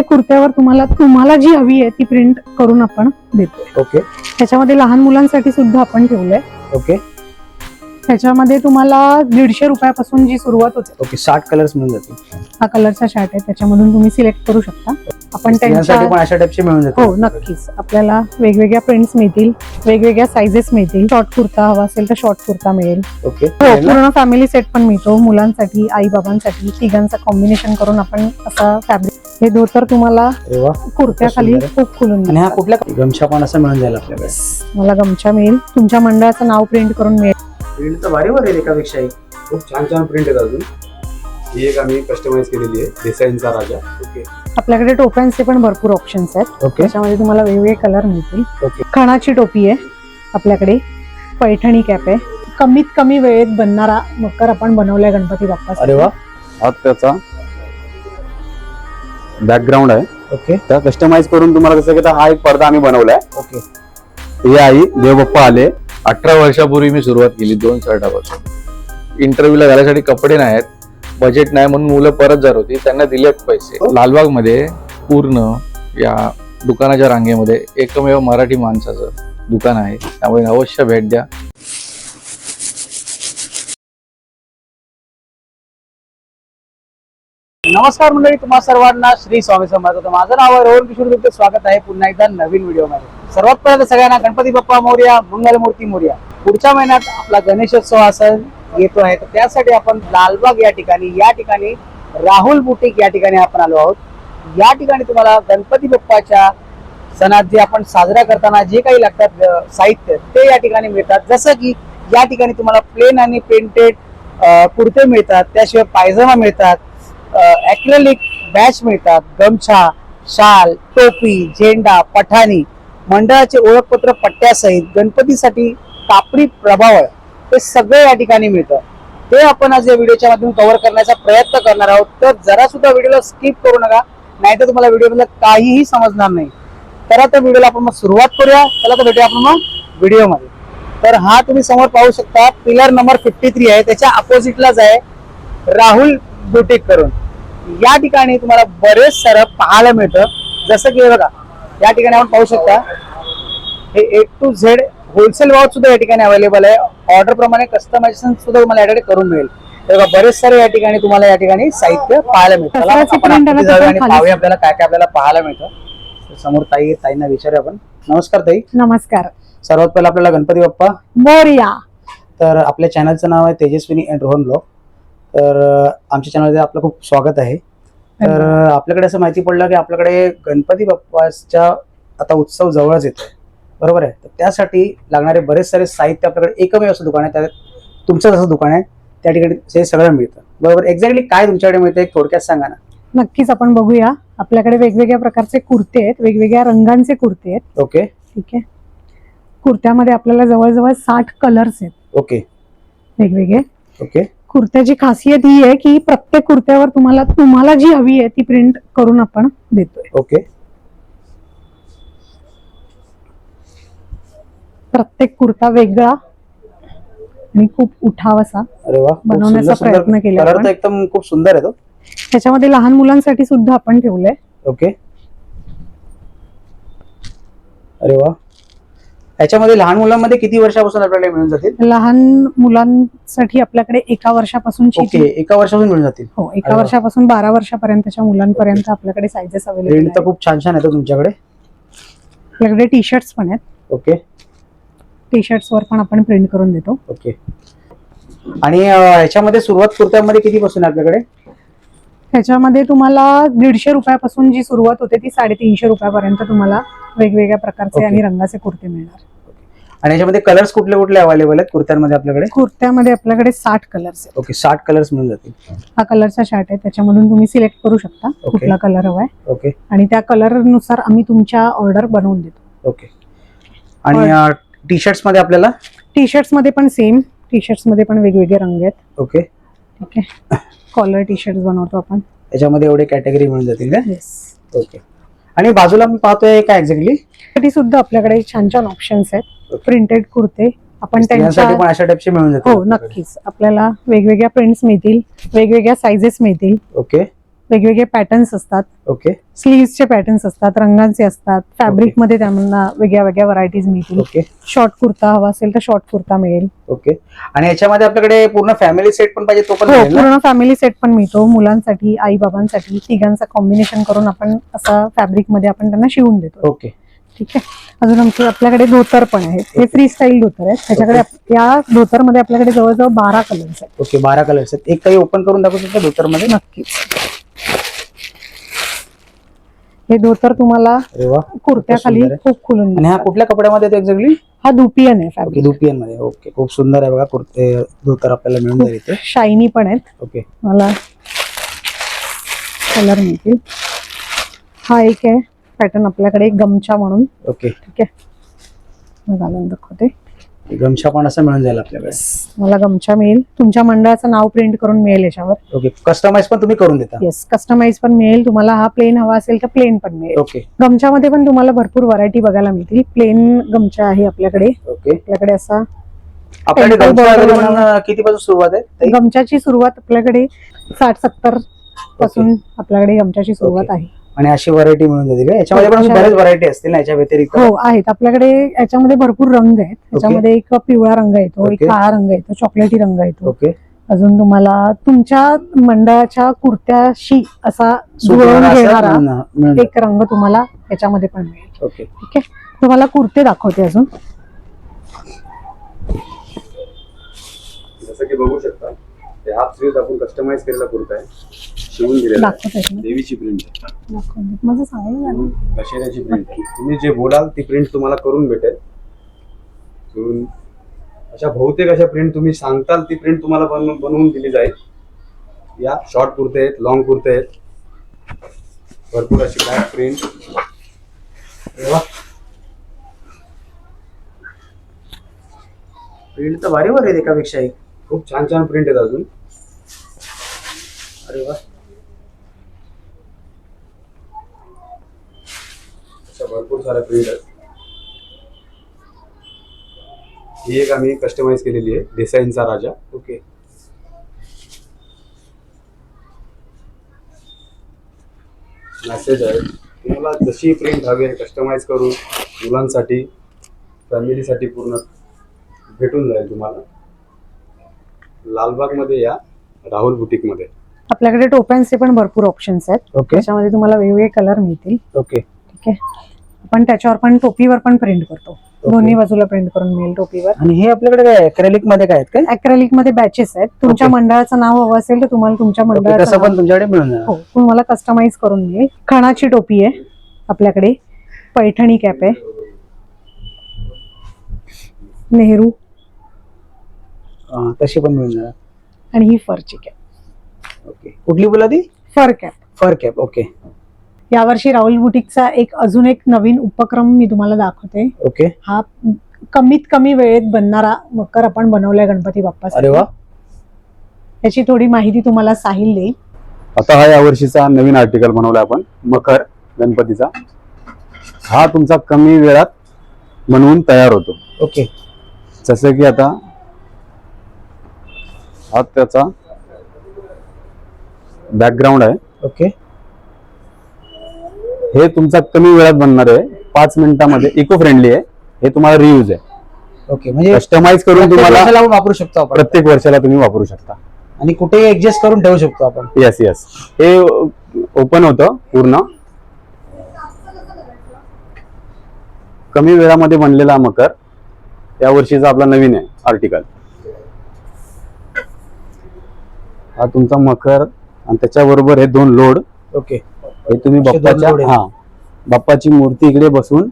प्रत्येक कुर्त्यावर तुम्हाला तुम्हाला जी हवी आहे ती प्रिंट करून आपण देतो. ओके त्याच्यामध्ये लहान मुलांसाठी सुद्धा आपण ठेवलंय. ओके त्याच्यामध्ये तुम्हाला दीडशे रुपयापासून जी सुरुवात होते ओके साठ कलर्स मिळून जातील. हा कलरचा शर्ट आहे. त्याच्यामधून तुम्ही सिलेक्ट करू शकता. आपण त्यांच्या पण अशा टाईपचे मिळून हो नक्कीच. आपल्याला वेगवेगळ्या प्रिंट्स मिळतील वेगवेगळ्या साईजेस मिळतील. शॉर्ट कुर्ता हवा असेल तर शॉर्ट कुर्ता मिळेल. ओके हो पूर्ण फॅमिली सेट पण मिळतो. मुलांसाठी आई बाबांसाठी तिघांचा कॉम्बिनेशन करून आपण असा फॅब्रिक हे धोतर तुम्हाला अरे वा. कुर्त्याखाली सुंदर खूप खुलून आणि हा. कुठल्या गमछा पण असं मिळून जाईल आपल्याकडे. मला गमछा मिळेल. तुमच्या मंडळाचं नाव प्रिंट करून मिळेल. प्रिंट तर भारी वर एकापेक्षा एक खूप छान छान प्रिंट आहेत अजून. ही एक आम्ही कस्टमाइज केलेली आहे डिझाईनचा राजा. ओके आपल्याकडे टोप्यांचे पण भरपूर ऑप्शन्स आहेत. ओके त्याच्यामध्ये तुम्हाला वेगवेगळे कलर मिळतील. ओके खणाची टोपी आहे आपल्याकडे. पैठणी कॅप आहे. कमीत कमी वेळेत बनणारा मकर आपण बनवलाय गणपती बाप्पा अरे वा. हा त्याचा बॅकग्राऊंड आहे. ओके त्या कस्टमाइज करून तुम्हाला कसं की हा एक पडदा आम्ही बनवलाय. ओके हे आई देवबाप्पा आले अठरा वर्षापूर्वी मी सुरुवात केली दोन शर्टापासून इंटरव्ह्यूला घालायसाठी कपडे नाही आहेत. बजेट नाही म्हणून मुलं परत जात होती. त्यांना दिलेत पैसे. लालबागमध्ये पूर्ण या दुकानाच्या रांगेमध्ये एकमेव मराठी माणसाचं दुकान आहे. त्यामुळे अवश्य भेट द्या. नमस्कार मंडळी तुम्हा सर्वांना श्री स्वामी समर्थ. माझं नाव आहे रोहन किशोर तुमचं स्वागत आहे पुन्हा एकदा नवीन व्हिडिओमध्ये सर्वात पहिल्यांदा सगळ्यांना गणपती बाप्पा मोर्या मंगलमूर्ती मोर्या. पुढच्या महिन्यात आपला गणेशोत्सव असा येतो आहे तर त्यासाठी आपण लालबाग या ठिकाणी या ठिकाणी राहुल बुटीक या ठिकाणी आपण आलो आहोत. या ठिकाणी तुम्हाला गणपती बाप्पाच्या सणात जे आपण साजरा करताना जे काही लागतात साहित्य ते या ठिकाणी मिळतात. जसं की या ठिकाणी तुम्हाला प्लेन आणि पेंटेड कुर्ते मिळतात त्याशिवाय पायजमा मिळतात ॲक्रेलिक बॅच मिळतात गमछा शाल टोपी झेंडा पठाणी मंडळाचे ओळखपत्र पट्ट्यासहित गणपतीसाठी कापडी प्रभावळ ते सगळे या ठिकाणी मिळतं. ते आपण आज या व्हिडिओच्या माध्यमातून कव्हर करण्याचा प्रयत्न करणार आहोत. तर जरा सुद्धा व्हिडिओला स्किप करू नका नाहीतर तुम्हाला व्हिडिओमधलं काहीही समजणार नाही. तर आता व्हिडिओला आपण मग सुरुवात करूया. चला तर भेटूया आपण मग व्हिडिओमध्ये. तर हा तुम्ही समोर पाहू शकता पिलर नंबर फिफ्टी थ्री आहे. त्याच्या अपोजिटलाच आहे राहुल बुटीक करून. या ठिकाणी तुम्हाला बरेच सारं पाहायला मिळतं. जसं की बघा या ठिकाणी आपण पाहू शकता हे ए टू झेड होलसेल भावात सुद्धा या ठिकाणी अवेलेबल आहे. ऑर्डर प्रमाणे कस्टमायझेशन सुद्धा तुम्हाला या ठिकाणी करून मिळेल. हे बरेच सारे या ठिकाणी तुम्हाला या ठिकाणी साहित्य पाहायला मिळतं. पाहूया आपल्याला काय काय आपल्याला पाहायला मिळतं. समोर ताई ताईंना विचारूया आपण. नमस्कार ताई. नमस्कार. सर्वात पहिला आपल्याला गणपती बाप्पा. मोर्या. तर आपल्या चॅनलचं नाव आहे तेजस्विनी अँड रोहन ब्लॉग तर आमच्या चॅनलमध्ये आपलं खूप स्वागत आहे. तर आपल्याकडे असं माहिती पडलं की आपल्याकडे गणपती बाप्पाच्या आता उत्सव जवळच येतो बरोबर आहे. तर त्यासाठी लागणारे बरेच सारे साहित्य आपल्याकडे एकमेव असं दुकान आहे. त्या तुमचंच असं दुकान आहे. त्या ठिकाणी हे सगळं मिळतं. बरोबर. एक्झॅक्टली काय तुमच्याकडे मिळतं एक थोडक्यात सांगा ना. नक्कीच आपण बघूया. आपल्याकडे वेगवेगळ्या प्रकारचे कुर्ते आहेत. वेगवेगळ्या रंगांचे कुर्ते आहेत. ओके ठीक आहे. कुर्त्यामध्ये आपल्याला जवळजवळ साठ कलर्स आहेत. ओके वेगवेगळे. ओके कुर्त्याची खासियत ही आहे की प्रत्येक कुर्त्यावर तुम्हाला तुम्हाला जी हवी आहे ती प्रिंट करून आपण देतोय. ओके प्रत्येक कुर्ता वेगळा आणि खूप उठावासा अरे वा खूप बनवण्याचा सुंदर- प्रयत्न केला आपण. एकदम खूप सुंदर आहे तो. त्याच्यामध्ये लहान मुलांसाठी सुद्धा आपण ठेवलंय. ओके. अरे वा. याच्यामध्ये लहान मुलांमध्ये किती वर्षापासून आपल्याला मिळून जातील? लहान मुलांसाठी आपल्याकडे एका वर्षापासूनची ओके एका वर्षापासून मिळून जातील. हो अरे एका वा. वर्षापासून बारा वर्षापर्यंतच्या मुलांपर्यंत आपल्याकडे सायझेस अवेलेबल तर आहेत. खूप छान छान येतो तुमच्याकडे. आपल्याकडे टी शर्ट्स पण आहेत. ओके. टी शर्ट्स वर पण आपण प्रिंट करून देतो. ओके आणि अं, याच्यामध्ये सुरुवात कुर्त्यामध्ये किती पासून आपल्याकडे? ह्याच्यामध्ये तुम्हाला दीडशे रुपयापासून जी सुरुवात होते ती साडेतीनशे रुपयापर्यंत तुम्हाला वेगवेगळ्या प्रकारचे. आणि रंगाचे कुर्ते मिळणार. आणि याच्यामध्ये कलर्स कुठले कुठले अवेलेबल आहेत कुर्त्यांमध्ये आपल्याकडे? कुर्त्यामध्ये आपल्याकडे साठ कलर्स ओके साठ कलर्स मिळून जातील. हा कलरचा शर्ट आहे त्याच्यामधून तुम्ही सिलेक्ट करू शकता कुठला कलर हवाय. ओके आणि त्या कलरनुसार आम्ही तुमच्या ऑर्डर बनवून देतो. ओके आणि टी शर्ट्समध्ये आपल्याला? टी शर्ट्समध्ये पण सेम टी शर्ट्समध्ये पण वेगवेगळे रंग आहेत. ओके ठीक आहे कॉलर टी शर्ट बनवतो आपण. याच्यामध्ये एवढे कॅटेगरी मिळून जातील का? येस ओके आणि बाजूला मी पाहतोय काय एक्झॅक्टली साठी सुद्धा आपल्याकडे छान छान ऑप्शन्स आहेत. प्रिंटेड कुर्ते. आपण स्त्रियांसाठी त्यांच्या पण अशा टाईपचे मिळून जातील. हो नक्कीच. आपल्याला वेगवेगळ्या प्रिंट्स मिळतील. वेगवेगळ्या साईजेस मिळतील. ओके वेगवेगळे पॅटर्न्स असतात. ओके स्लीव्सचे पॅटर्न्स असतात रंगांचे असतात फॅब्रिकमध्ये त्यांना वेगळ्या वेगळ्या व्हरायटीज मिळतील. ओके शॉर्ट कुर्ता हवा असेल तर शॉर्ट कुर्ता मिळेल. ओके आणि याच्यामध्ये आपल्याकडे पूर्ण फॅमिली सेट पण पाहिजे तो पण हो मिळेल ना? पूर्ण फॅमिली सेट पण मिळतो. मुलांसाठी आई बाबांसाठी तिघांचा कॉम्बिनेशन करून आपण असा फॅब्रिकमध्ये आपण त्यांना शिवून देतो. ओके ठीक आहे? अजून आमचे आपल्याकडे धोतर पण आहेत. हे फ्री स्टाईल धोतर आहेत. त्याच्याकडे आप- या धोतरमध्ये आपल्याकडे जवळजवळ बारा कलर्स आहेत. ओके बारा कलर्स आहेत. एक काही ओपन करून दाखवू शकता धोतरमध्ये नक्कीच. हे धोतर तुम्हाला अरे वा कुर्त्याखाली सुंदर आहे. खूप खुलून आणि हा दिसतात. कुठल्या कपड्यामध्ये येतो एक्झॅक्टली हा दुपियन आहे ओके फॅब्रिक दुपियनमध्ये. ओके खूप सुंदर आहे बघा कुर्ते धोतर आपल्याला मिळून जाईल इथे. शायनी पण आहेत. ओके. मला कलर मिळतील. हा एक आहे पॅटर्न आपल्याकडे गमछा म्हणून. ओके. ठीक आहे. मी घालून दाखवते. गमछा पण असं मिळून जाईल आपल्याकडे. मला गमछा मिळेल. तुमच्या मंडळाचं नाव प्रिंट करून मिळेल याच्यावर. ओके कस्टमाइज पण तुम्ही करून देता. येस कस्टमाइज पण मिळेल. तुम्हाला हा प्लेन हवा असेल तर प्लेन पण मिळेल. ओके गमछामध्ये पण तुम्हाला भरपूर व्हरायटी बघायला मिळतील. प्लेन गमछा आहे आपल्याकडे. ओके आपल्याकडे असा आपल्याकडे Temple गमछा border available, वाला. अं, किती पासून सुरुवात आहे? ताई? गमछाची सुरुवात आपल्याकडे साठ सत्तरपासून आपल्याकडे गमछाची सुरुवात. आहे. आणि अशी व्हरायटी मिळून जाईल? याच्यामध्ये पण हो, बऱ्याच व्हरायटी असतील ना याच्या व्यतिरिक्त? हो आहेत. आपल्याकडे याच्यामध्ये भरपूर रंग आहेत. त्याच्यामध्ये एक पिवळा रंग येतो एक. काळा रंग येतो चॉकलेटी रंग येतो ओके. अजून तुम्हाला तुमच्या मंडळाच्या कुर्त्याशी असा जुळवून घेणारा. एक रंग तुम्हाला याच्यामध्ये पण मिळेल. ओके. ठीक आहे? तुम्हाला कुर्ते दाखवते अजून. जसं की बघू शकता. ते हाफ स्लीव्ह आपण कस्टमाइज केलेला कुर्ता आहे. शिवून दिलेला आहे. दाखवते ना देवीची प्रिंट माझं दशेऱ्याची प्रिंट तुम्ही जे बोलाल ती प्रिंट तुम्हाला करून भेटेल. करून अशा बहुतेक अशा प्रिंट तुम्ही सांगताल ती प्रिंट तुम्हाला बनवून बनवून दिली जाईल. या शॉर्ट कुर्ते आहेत लॉंग कुर्ते आहेत. भरपूर अशी बॅक प्रिंट प्रिंट तर भारी भारी आहेत एकापेक्षा एक खूप छान छान प्रिंट आहेत अजून. अरे वा. अशा भरपूर साऱ्या प्रिंट आहेत. ही एक आम्ही कस्टमाइज केलेली आहे डिझाईनचा राजा. ओके मेसेज आहे तुम्हाला जशी प्रिंट हवी आहे कस्टमाइज करून मुलांसाठी फॅमिलीसाठी पूर्ण भेटून जाईल तुम्हाला. लालबागमध्ये या राहुल बुटीकमध्ये आपल्याकडे टोप्यांचे पण भरपूर ऑप्शन्स आहेत. ओके त्याच्यामध्ये तुम्हाला वेगवेगळे कलर मिळतील. ओके ठीक आहे? आपण त्याच्यावर पण टोपीवर पण प्रिंट करतो. दोन्ही बाजूला प्रिंट करून मिळेल टोपीवर. आणि हे आपल्याकडे काय अक्रेलिकमध्ये काय आहेत काय? अॅक्रेलिकमध्ये बॅचेस आहेत. तुमच्या. मंडळाचं नाव हवं असेल तर तुम्हाला तुमच्या मंडळाचं तसं नाव- पण तुमच्याकडे मिळून जाणार. हो तुम्हाला कस्टमाइज करून मिळेल. खणाची टोपी आहे आपल्याकडे. पैठणी कॅप आहे. नेहरू. अं, तशी पण मिळून जाणार. आणि ही फरची कॅप ओके कुठली बोला ती? Fur cap fur cap okay यावर्षी राहुल बुटीकचा एक अजून एक नवीन उपक्रम मी तुम्हाला दाखवते. ओके हा कमीत कमी वेळेत बनणारा मकर आपण बनवलाय गणपती बाप्पा अरे वा. याची थोडी माहिती तुम्हाला साहिल देईल. आता हा या वर्षीचा नवीन आर्टिकल बनवला आपण मकर गणपतीचा. हा तुमचा कमी वेळात बनवून तयार होतो. ओके जसं की आता हा त्याचा बॅकग्राऊंड आहे. ओके. हे तुमचा कमी वेळात बनणार आहे. पाच मिनिटामध्ये इको फ्रेंडली आहे. हे तुम्हाला रियूज आहे. ओके म्हणजे कस्टमाइज करून तुम्हाला वापरू शकतो आपण. प्रत्येक वर्षाला तुम्ही वापरू शकता. आणि कुठेही ऍडजस्ट करून ठेवू शकतो आपण. येस येस हे ओपन होतं पूर्ण. कमी वेळामध्ये बनलेला मकर. या वर्षीचा आपला नवीन आहे आर्टिकल हा तुमचा मकर आणि त्याच्याबरोबर हे दोन लोड ओके. हे तुम्ही असे दोन बाप्पाच्या लोड आहेत. हा. बाप्पाची मूर्ती इकडे बसून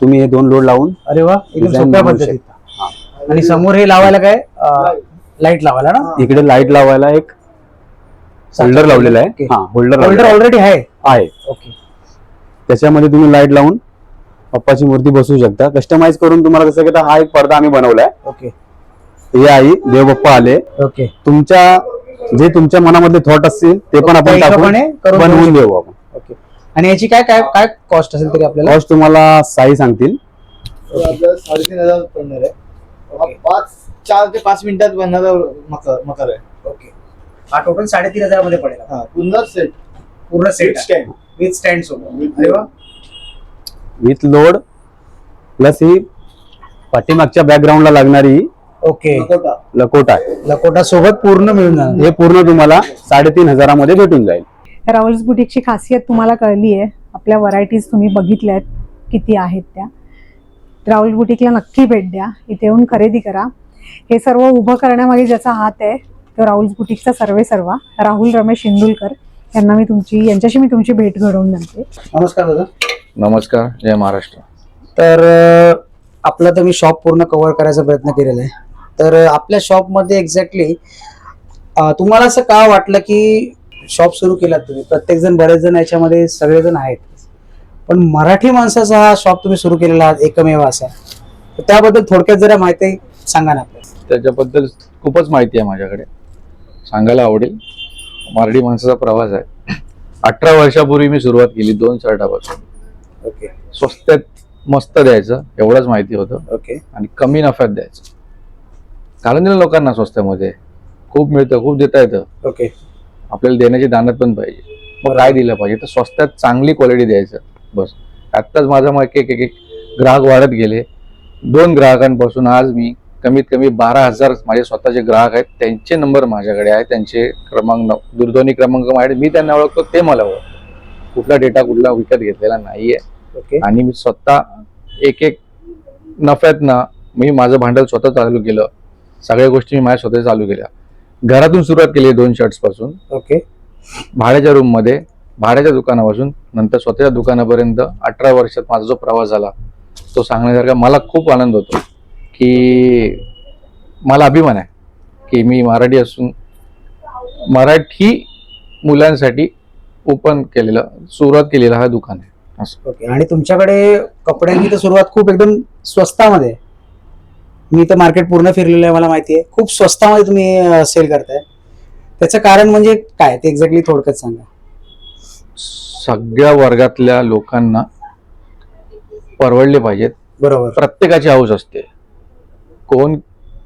तुम्ही हे दोन लोड लावून अरे वा एकदम design सोप्या बनवू पद्धतीत. शकता. हा. आणि समोर हे लावायला काय? लाइट लावायला ना? इकडे लाइट लावायला एक होल्डर लावलेला आहे. हा होल्डर होल्डर ऑलरेडी आहे. आहे? ओके. त्याच्यामध्ये तुम्ही लाइट लावून पप्पाची मूर्ती बसवू शकता. कस्टमाइज करून तुम्हाला कसं की आता हा एक पडदा आम्ही बनवलाय. ओके. हे आई देवबाप्पा आले. ओके. तुमच्या जे तुमच्या मनामधले थॉट असतील ते पण आपण त्या टाकून हिशोबाने करून बनवून देऊ आपण. ओके. आणि याची काय काय काय कॉस्ट असेल तरी आपल्याला? कॉस्ट तुम्हाला साई सांगतील. तो आपल्याला साडेतीन हजार पडणार आहे. हा. पाच चार ते पाच मिनिटात बनणारा मकर मकर आहे. ओके हा टोटल साडेतीन हजारमध्ये पडेल. हा पूर्ण सेट पूर्ण सेट स्टँड विथ स्टँड सोबत. अरे वा. विथ लोड प्लस ही पाठीमागच्या बॅकग्राऊंडला लागणारी ओके. लकोटा. लकोटा. सोबत पूर्ण मिळून जाणार. हे पूर्ण तुम्हाला साडेतीन हजारामध्ये भेटून जाईल. राहुल्स बुटीकची खासियत तुम्हाला कळली आहे. आपल्या व्हरायटीज तुम्ही बघितल्या आहेत किती आहेत त्या. राहुल बुटीकला नक्की भेट द्या. इथे येऊन खरेदी करा. हे सर्व उभं करण्यामागे ज्याचा हात आहे तो राहुल बुटीकचा सर्वे सर्वा राहुल रमेश इंदुलकर. यांना मी तुमची यांच्याशी मी तुमची भेट घडवून आणते नमस्कार दादा. नमस्कार जय महाराष्ट्र. तर अं, आपला तर मी शॉप पूर्ण कव्हर करायचा प्रयत्न केलेला आहे. तर आपल्या शॉपमध्ये एक्झॅक्टली तुम्हाला असं का वाटलं की शॉप सुरू केलात तुम्ही? प्रत्येक जण बरेच जण याच्यामध्ये सगळेजण आहेत. पण मराठी माणसाचा हा शॉप तुम्ही सुरू केलेला आहात एकमेव असा तर त्याबद्दल थोडक्यात जरा माहिती सांगा ना आपल्याला. त्याच्याबद्दल खूपच माहिती आहे माझ्याकडे. सांगायला आवडेल. मराठी माणसाचा प्रवास आहे. अठरा वर्षापूर्वी मी सुरुवात केली दोन शर्टापासून. ओके स्वस्तात मस्त द्यायचं एवढंच माहिती होतं. ओके आणि कमी नफ्यात द्यायचं. घालून दिलं लोकांना स्वस्तामध्ये खूप मिळतं खूप देता येतं. ओके. आपल्याला देण्याची दानत पण पाहिजे. मग काय दिलं पाहिजे. तर स्वस्तात चांगली क्वालिटी द्यायचं. बस. आत्ताच माझा मग एक एक ग्राहक वाढत गेले. दोन ग्राहकांपासून आज मी कमीत कमी बारा हजार माझे स्वतःचे ग्राहक आहेत. त्यांचे नंबर माझ्याकडे आहेत त्यांचे क्रमांक दूरध्वनी क्रमांक माझ्याकडे मी त्यांना ओळखतो ते मला ओळख कुठला डेटा कुठला विकत घेतलेला नाहीये. आणि मी स्वतः एक एक नफ्यात ना मी माझं भांडवल स्वतः चालू केलं. सगळ्या गोष्टी मी माझ्या स्वतः चालू केल्या. घरातून सुरुवात केली दोन शर्ट्सपासून. ओके. भाड्याच्या रूममध्ये भाड्याच्या दुकानापासून नंतर स्वतःच्या दुकानापर्यंत अठरा वर्षात माझा जो प्रवास झाला तो सांगण्यासारखा मला खूप आनंद होतो की मला अभिमान आहे की मी मराठी असून मराठी मुलांसाठी ओपन केलेलं सुरुवात केलेलं हा दुकान आहे. असं. ओके. आणि तुमच्याकडे कपड्यांची तर सुरुवात खूप एकदम स्वस्तामध्ये. मी तर मार्केट पूर्ण फिरलेलं आहे मला माहिती आहे. खूप स्वस्तामध्ये तुम्ही सेल करताय. त्याचं कारण म्हणजे काय? ते एक्झॅक्टली थोडक्यात सांगा. सगळ्या वर्गातल्या लोकांना परवडले पाहिजेत. बरोबर. प्रत्येकाची हाऊस असते. कोण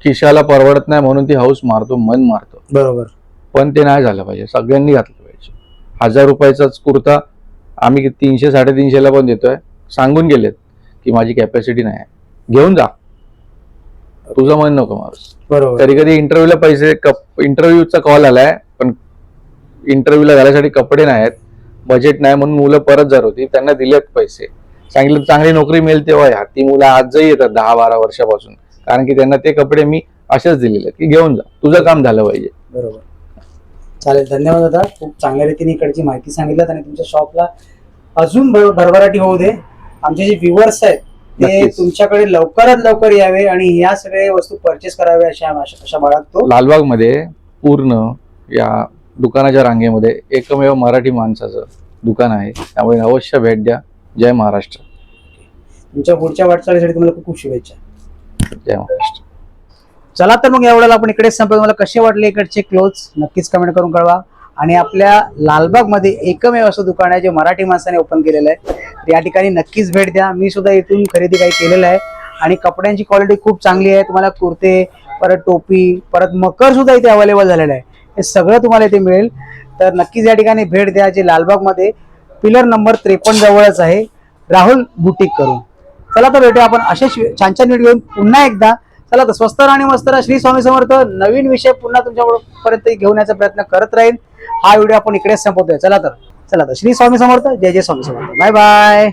खिशाला परवडत नाही म्हणून ती हाऊस मारतो मन मारतो. बरोबर. पण ते नाही झालं पाहिजे. सगळ्यांनी घातलं पाहिजे. हजार रुपयाचाच कुर्ता आम्ही तीनशे साडेतीनशेला पण देतोय. सांगून गेलेत की माझी कॅपॅसिटी नाही आहे. घेऊन जा. तुझं मन नको मारूस बरोबर. कधी कधी इंटरव्ह्यूला पैसे इंटरव्ह्यूचा कॉल आलाय पण इंटरव्ह्यूला घालायसाठी कपडे नाही आहेत बजेट नाही म्हणून मुलं परत जात होती त्यांना दिलेत पैसे. सांगितलं चांगली नोकरी मिळते तेव्हा या. ती मुलं आजही येतात दहा बारा वर्षापासून. कारण की त्यांना ते कपडे मी असेच दिलेले की घेऊन जा. तुझं काम झालं पाहिजे. बरोबर. चालेल धन्यवाद दादा. खूप चांगल्या रीतीने इकडची माहिती सांगितलं आणि तुमच्या शॉपला अजून भर- भरभराटी होऊ दे. आमचे जे व्ह्युअर्स आहेत ते नक्कीच. तुमच्याकडे लवकरात लवकर यावे आणि या सगळ्या वस्तू परचेस कराव्या अशा अशा अशा बाळगतो लालबागमध्ये पूर्ण या दुकानाच्या रांगेमध्ये एकमेव मराठी माणसाचं दुकान आहे. त्यामुळे अवश्य भेट द्या. जय महाराष्ट्र. तुमच्या पुढच्या वाटचालीसाठी तुम्हाला खूप खूप शुभेच्छा. जय महाराष्ट्र. चला तर मग एवढ्याला आपण इकडेच संपलो तुम्हाला कसे वाटले इकडचे क्लोथ नक्कीच कमेंट करून कळवा. आणि आपल्या लालबागमध्ये एकमेव असं दुकान आहे जे मराठी माणसाने ओपन केलेलं आहे. तर या ठिकाणी नक्कीच भेट द्या. मी सुद्धा इथून खरेदी काही केलेलं आहे. आणि कपड्यांची क्वालिटी खूप चांगली आहे. तुम्हाला कुर्ते परत टोपी परत मकर सुद्धा इथे अवेलेबल झालेलं आहे. हे सगळं तुम्हाला इथे मिळेल. तर नक्कीच या ठिकाणी भेट द्या. जे लालबागमध्ये पिलर नंबर त्रेपन्न जवळच आहे. राहुल बुटीक करून. चला तर भेटूया आपण असे छान छान व्हिडिओ घेऊन पुन्हा एकदा. चला तर स्वस्त आणि मस्त राहा. श्री स्वामी समर्थ नवीन विषय पुन्हा तुमच्यापर्यंत घेऊन याचा प्रयत्न करत राहील. हा व्हिडिओ आपण इकडेच संपवतोय. चला तर. चला तर. श्री स्वामी समर्थ. जय जय स्वामी समर्थ. Bye bye